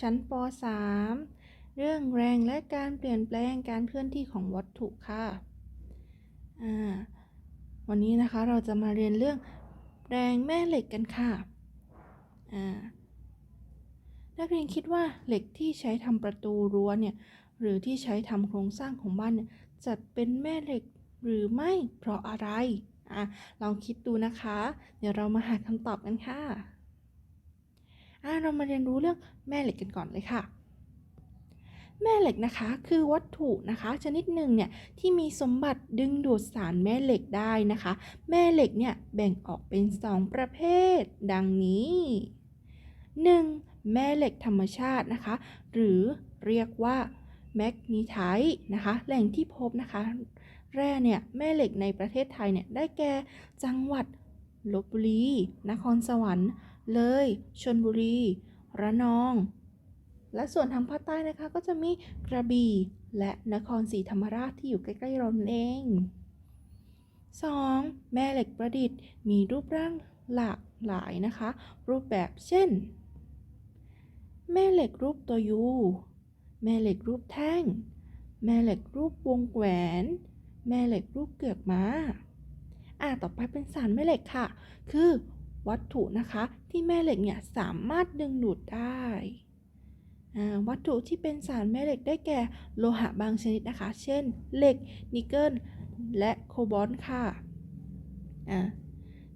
ชั้นป .3 เรื่องแรงและการเปลี่ยนแปลงการเคลื่อนที่ของวัตถุค่ะวันนี้นะคะเราจะมาเรียนเรื่องแรงแม่เหล็กกันค่ะนักเรียนคิดว่าเหล็กที่ใช้ทำประตูรั้วเนี่ยหรือที่ใช้ทำโครงสร้างของบ้านเนี่ยจัดเป็นแม่เหล็กหรือไม่เพราะอะไรอะลองคิดดูนะคะ เดี๋ยวเรามาหาคำตอบกันค่ะ เรามาเรียนรู้เรื่องแม่เหล็กกันก่อนเลยค่ะ แม่เหล็กนะคะ คือวัตถุนะคะ ชนิดหนึ่งเนี่ยที่มีสมบัติดึงดูดสารแม่เหล็กได้นะคะ แม่เหล็กเนี่ยแบ่งออกเป็น 2 ประเภท ดังนี้ 1. แม่เหล็กธรรมชาตินะคะ หรือเรียกว่าแมกนีไทต์นะคะ แหล่งที่พบนะคะ แร่เนี่ยแม่เหล็กในประเทศไทยเนี่ยได้แก่จังหวัดลบบุรี นครสวรรค์ เลยชลบุรี ระนอง และส่วนทางภาคใต้นะคะก็จะมีกระบี่และนครศรีธรรมราชที่อยู่ใกล้ๆเราเอง 2. แม่เหล็กประดิษฐ์ มีรูปร่างหลากหลายนะคะ รูปแบบเช่น แม่เหล็กรูปตัวยู แม่เหล็กรูปแท่ง แม่เหล็กรูปวงแหวน แม่เหล็กรูปเกือกม้า อ่าต่อไปเป็นสารแม่เหล็กค่ะ คือ วัตถุนะคะที่แม่เหล็กเนี่ยสามารถดึงดูดได้วัตถุที่เป็นสารแม่เหล็กได้แก่โลหะบางชนิดนะคะ เช่น เหล็ก นิกเกิล และโคบอลต์ค่ะ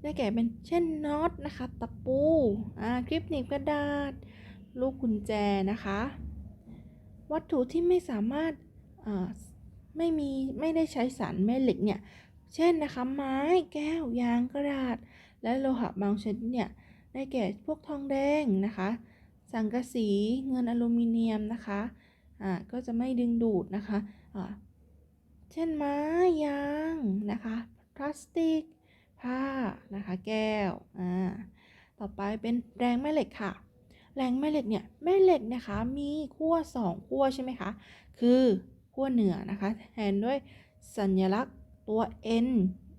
ได้แก่เป็นเช่นน็อตนะคะ ตะปูคลิปหนีบกระดาษ ลูกกุญแจนะคะ วัตถุที่ไม่สามารถไม่มีไม่ได้ใช้สารแม่เหล็กเนี่ย เช่นนะคะ ไม้ แก้ว ยาง กระดาษ และโลหะบางชนิดเนี่ยได้แก่พวกทองแดงนะคะ สังกะสีเงินอลูมิเนียมนะคะอ่าก็จะไม่ดึงดูดนะคะอ่าเช่นไม้ยางนะคะพลาสติก ผ้านะคะ แก้วอ่าต่อไปเป็นแรงแม่เหล็กค่ะ แรงแม่เหล็กเนี่ยแม่เหล็กนะคะมีขั้ว2ขั้วใช่ไหมคะคือขั้วเหนือนะคะแทนด้วยสัญลักษณ์ตัว N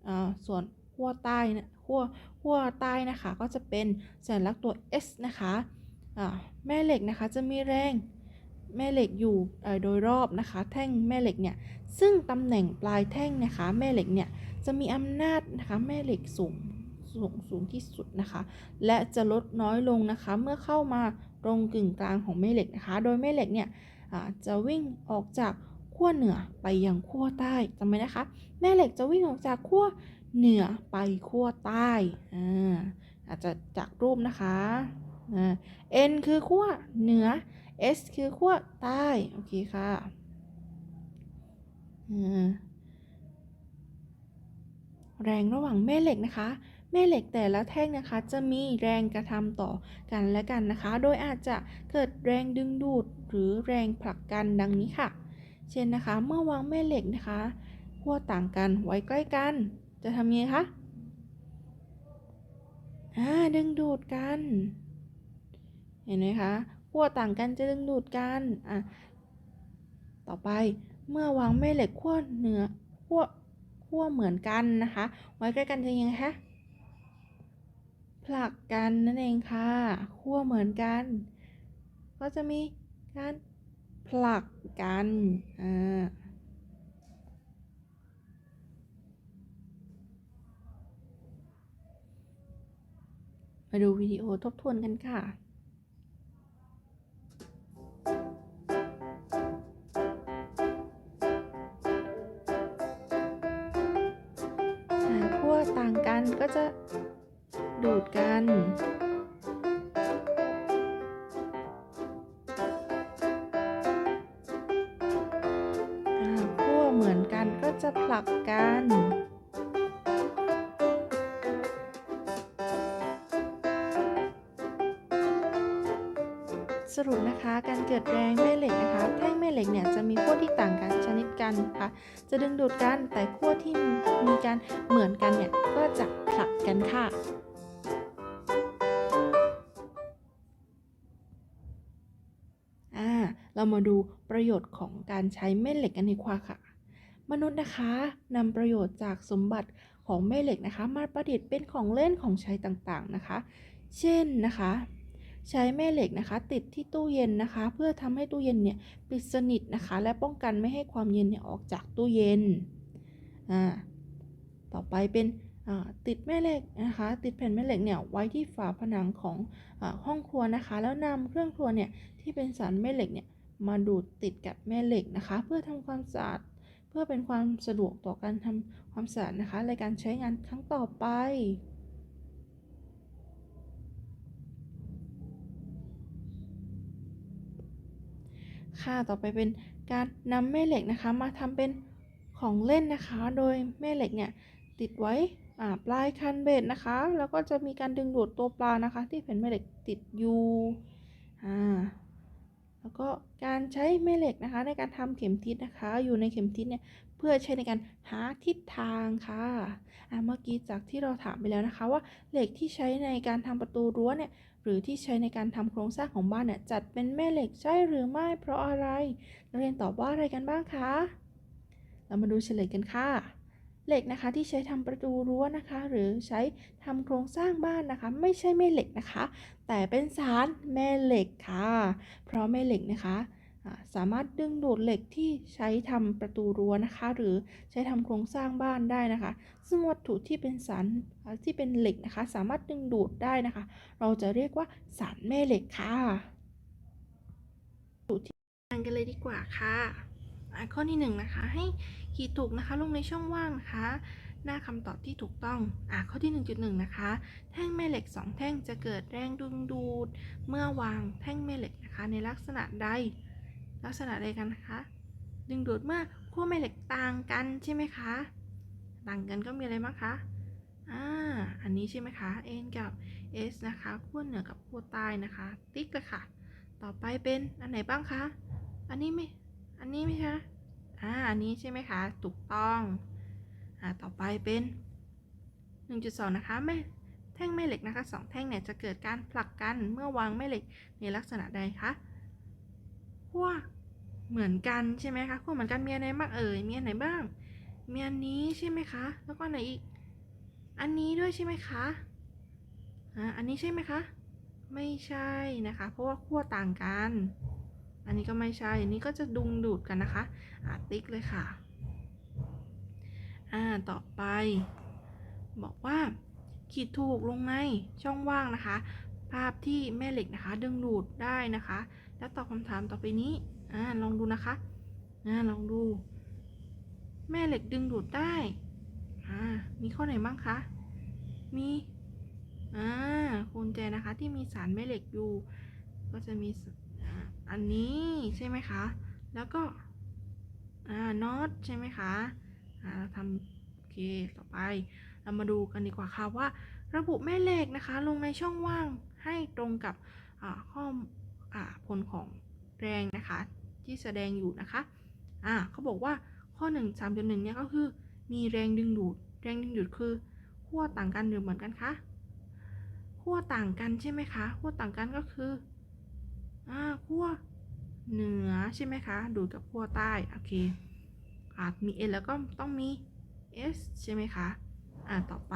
อ่าส่วนขั้วใต้นะ ขั้วขั้วใต้นะคะก็จะเป็นสัญลักษณ์ตัว S นะคะแม่เหล็กนะคะจะมีแรงแม่เหล็กอยู่โดยรอบนะคะ แท่งแม่เหล็กเนี่ยซึ่งตำแหน่งปลายแท่งนะคะ แม่เหล็กเนี่ยจะมีอำนาจนะคะแม่เหล็กสูงสูงสูงที่สุดนะคะ และจะลดน้อยลงนะคะ เมื่อเข้ามาตรงกึ่งกลางของแม่เหล็กนะคะ โดยแม่เหล็กเนี่ยจะวิ่งออกจากขั้วเหนือไปยังขั้วใต้จำไว้นะคะ แม่เหล็กจะวิ่งออกจากขั้ว เหนือไปขั้วใต้อ่าอาจจะจากรูปนะคะอ่า N คือขั้วเหนือ S คือขั้วใต้ โอเคค่ะแรงระหว่างแม่เหล็กนะคะ แม่เหล็กแต่ละแท่งนะคะ จะมีแรงกระทำต่อกันและกันนะคะ โดยอาจจะเกิดแรงดึงดูดหรือแรงผลักกันดังนี้ค่ะ เช่นนะคะ เมื่อวางแม่เหล็กนะคะขั้วต่างกันไว้ใกล้กัน จะทำยังไงคะอ่าดึงดูดกัน เห็นไหมคะขั้วต่างกันจะดึงดูดกันอะต่อไปเมื่อวางแม่เหล็กขั้วเหนือขั้วขั้วเหมือนกันนะคะ ไว้ใกล้กันจะยังไงคะผลักกันนั่นเองค่ะขั้วเหมือนกัน ก็จะมีการผลักกันอ่า มาดูวิดีโอทบทวนกันค่ะก็จะดูดกันขั้วเหมือนกันก็จะผลักกัน สรุปนะคะการเกิดแรงแม่เหล็กนะคะแท่งแม่เหล็กเนี่ยจะมีขั้วที่ต่างกันชนิดกันค่ะจะดึงดูดกันแต่ขั้วที่มีการเหมือนกันเนี่ยก็จะผลักกันค่ะเรามาดูประโยชน์ของการใช้แม่เหล็กกันดีกว่าค่ะ มนุษย์นะคะนำประโยชน์จากสมบัติของแม่เหล็กนะคะ มาประดิษฐ์เป็นของเล่นของใช้ต่างๆนะคะ เช่นนะคะ ใช้แม่เหล็กนะคะ ติดที่ตู้เย็นนะคะ เพื่อทำให้ตู้เย็นเนี่ยปิดสนิทนะคะ และป้องกันไม่ให้ความเย็นเนี่ยออกจากตู้เย็นอ่าต่อไปเป็นติดแม่เหล็กนะคะ ติดแผ่นแม่เหล็กเนี่ยไว้ที่ฝาผนังของอห้องครัวนะคะ แล้วนำเครื่องครัวเนี่ยที่เป็นสารแม่เหล็กเนี่ยมาดูดติดกับแม่เหล็กนะคะ เพื่อทำความสะอาดเพื่อเป็นความสะดวกต่อการทำความสะอาดนะคะในการใช้งานครั้งต่อไป ค่ะ ต่อไปเป็นการนำแม่เหล็กนะคะ มาทำเป็นของเล่นนะคะ โดยแม่เหล็กเนี่ยติดไว้ปลายคันเบ็ดนะคะ แล้วก็จะมีการดึงดูดตัวปลานะคะ ที่แผ่นแม่เหล็กติดอยู่อ่าแล้วก็การใช้แม่เหล็กนะคะ ในการทำเข็มทิศนะคะ อยู่ในเข็มทิศเนี่ยเพื่อใช้ในการหาทิศทางค่ะอ่าเมื่อกี้จากที่เราถามไปแล้วนะคะ ว่าเหล็กที่ใช้ในการทำประตูรั้วเนี่ย หรือที่ใช้ในการทำโครงสร้างของบ้านเนี่ยจัดเป็นแม่เหล็กใช่หรือไม่ เพราะอะไรนักเรียนตอบว่าอะไรกันบ้างคะ เรามาดูเฉลยกันค่ะ เหล็กนะคะที่ใช้ทำประตูรั้วนะคะ หรือใช้ทำโครงสร้างบ้านนะคะ ไม่ใช่แม่เหล็กนะคะ แต่เป็นสารแม่เหล็กค่ะ เพราะแม่เหล็กนะคะ สามารถดึงดูดเหล็กที่ใช้ทำประตูรั้วนะคะ หรือใช้ทำโครงสร้างบ้านได้นะคะ ซึ่งวัตถุที่เป็นสารที่เป็นเหล็กนะคะ สามารถดึงดูดได้นะคะ เราจะเรียกว่าสารแม่เหล็กค่ะดูที่อ่านกันเลยดีกว่าค่ะข้อที่หนึ่งนะคะให้ขีดถูกนะคะลงในช่องว่างนะคะ หน้าคำตอบที่ถูกต้องอข้อที่ 1.1 นะคะ แท่งแม่เหล็ก 2 แท่งจะเกิดแรงดึงดูด เมื่อวางแท่งแม่เหล็กนะคะ ในลักษณะใด ลักษณะใดกันนะคะ ดึงดูดเมื่อขั้วแม่เหล็กต่างกันใช่ไหมคะ ต่างกันก็มีอะไรบ้างคะอ่าอันนี้ใช่ไหมคะ n กับ s นะคะขั้วเหนือกับขั้วใต้นะคะ ติ๊กเลยค่ะ ต่อไปเป็นอันไหนบ้างคะ อันนี้ไม่อันนี้ไหมคะอ่าอันนี้ใช่ไหมคะถูกต้องอ่าต่อไปเป็น 1.2 นะคะแม่แท่งแม่เหล็กนะคะสองแท่งเนี่ยจะเกิดการผลักกันเมื่อวางแม่เหล็กในลักษณะใดคะ ขั้วเหมือนกันใช่ไหมคะขั้วเหมือนกันมีอะไรบ้างเอ่ยมีอันไหนบ้างมีอันนี้ใช่ไหมคะ แล้วก็อันไหนอีก อันนี้ด้วยใช่ไหมคะอ่าอันนี้ใช่ไหมคะ ไม่ใช่นะคะ เพราะว่าขั้วต่างกัน อันนี้ก็ไม่ใช่ อันนี้ก็จะดุงดูดกันนะคะอ่าติ๊กเลยค่ะอ่าต่อไป บอกว่าขีดถูกลงในช่องว่างนะคะ ภาพที่แม่เหล็กนะคะ ดึงดูดได้นะคะ แล้วตอบคำถามต่อไปนี้อ่าลองดูนะคะอ่าลองดู แม่เหล็กดึงดูดได้อ่ามีข้อไหนบ้างคะมีอ่ากุญแจนะคะที่มีสารแม่เหล็กอยู่ ก็จะมีอันนี้ใช่ไหมคะ แล้วก็อ่าน็อตใช่ไหมคะอ่าทำโอเคต่อไป เรามาดูกันดีกว่าค่ะว่า ระบุแม่เหล็กนะคะ ลงในช่องว่างให้ตรงกับข้อ ผลของแรงนะคะที่แสดงอยู่นะคะอ่าเขาบอกว่าข้อ 1 3.1เนี่ยก็คือ มีแรงดึงดูด แรงดึงดูดคือขั้วต่างกันหรือเหมือนกันคะขั้วต่างกันใช่ไหมคะขั้วต่างกันก็คืออ่าขั้วเหนือใช่ไหมคะ ดูดกับขั้วใต้โอเคอาจมี n แล้วก็ต้องมี s ใช่ไหมคะ อ่าต่อไป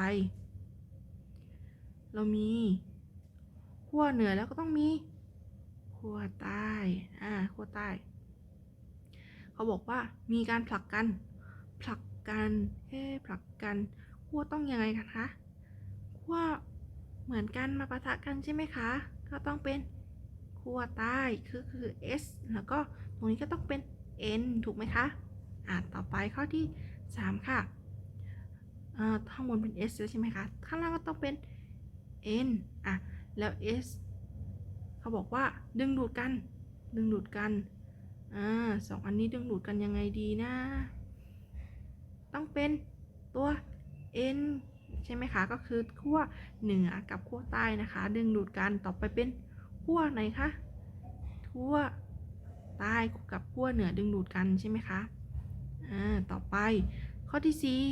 เรามีขั้วเหนือแล้วก็ต้องมี ขั้วใต้อ่าขั้วใต้ เขาบอกว่ามีการผลักกัน ผลักกันเอ๊ะผลักกันขั้วต้องยังไงกันคะขั้วเหมือนกันมาปะทะกันใช่ไหมคะ ก็ต้องเป็นขั้วใต้คือคือ s แล้วก็ตรงนี้ก็ต้องเป็น n ถูกไหมคะอ่าต่อไปข้อที่ 3 ค่ะอ่าข้างบนเป็น s ใช่ไหมคะ ข้างล่างก็ต้องเป็น n อะ แล้ว s เขาบอกว่าดึงดูดกัน ดึงดูดกันอ่าสองอันนี้ดึงดูดกันยังไงดีนะ ต้องเป็นตัว n ใช่ไหมคะ ก็คือขั้วเหนือกับขั้วใต้นะคะ ดึงดูดกันต่อไปเป็นขั้วไหนคะขั้วใต้กับขั้วเหนือดึงดูดกันใช่ไหมคะอ่าต่อไปข้อที่4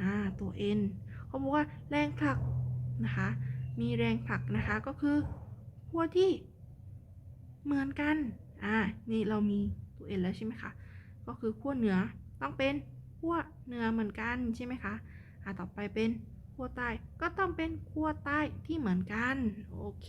อ่าตัว n เขาบอกว่าแรงผลักนะคะ มีแรงผลักนะคะก็คือ ขั้วที่เหมือนกัน อ่า นี่เรามีตัว n แล้วใช่ไหมคะ ก็คือขั้วเหนือต้องเป็นขั้วเหนือเหมือนกันใช่ไหมคะ อ่าต่อไปเป็นขั้วใต้ก็ต้องเป็นขั้วใต้ที่เหมือนกัน โอเค